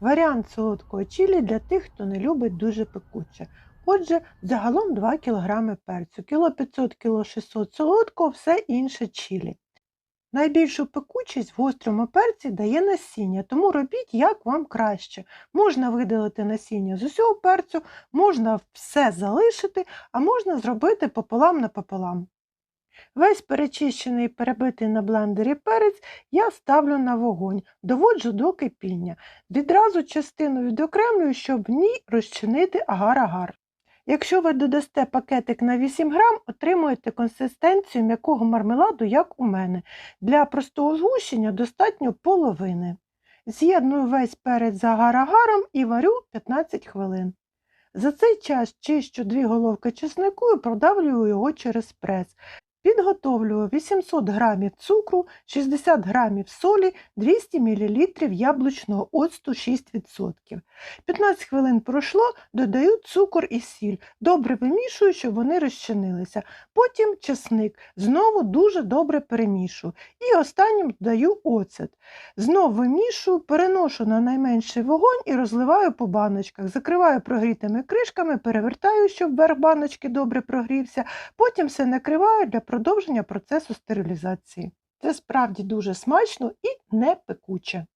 Варіант солодкого чилі для тих, хто не любить дуже пекуче. Отже, загалом 2 кг перцю, кіло 500, кіло 600 солодкого, все інше чилі. Найбільшу пекучість в гострому перці дає насіння, тому робіть як вам краще. Можна видалити насіння з усього перцю, можна все залишити, а можна зробити пополам на пополам. Весь перечищений і перебитий на блендері перець я ставлю на вогонь, доводжу до кипіння. Відразу частину відокремлюю, щоб в ній розчинити агар-агар. Якщо ви додасте пакетик на 8 грам, отримуєте консистенцію м'якого мармеладу, як у мене. Для простого згущення достатньо половини. З'єдную весь перець з агар-агаром і варю 15 хвилин. За цей час чищу дві головки чеснику і продавлюю його через прес. Підготовлюю 800 г цукру, 60 г солі, 200 мл яблучного оцту 6%. 15 хвилин пройшло, додаю цукор і сіль. Добре вимішую, щоб вони розчинилися. Потім чесник. Знову дуже добре перемішую. І останнім додаю оцет. Знов вимішую, переношу на найменший вогонь і розливаю по баночках. Закриваю прогрітими кришками, перевертаю, щоб верх баночки добре прогрівся. Потім все накриваю для продовження процесу стерилізації. Це справді дуже смачно і не пекуче.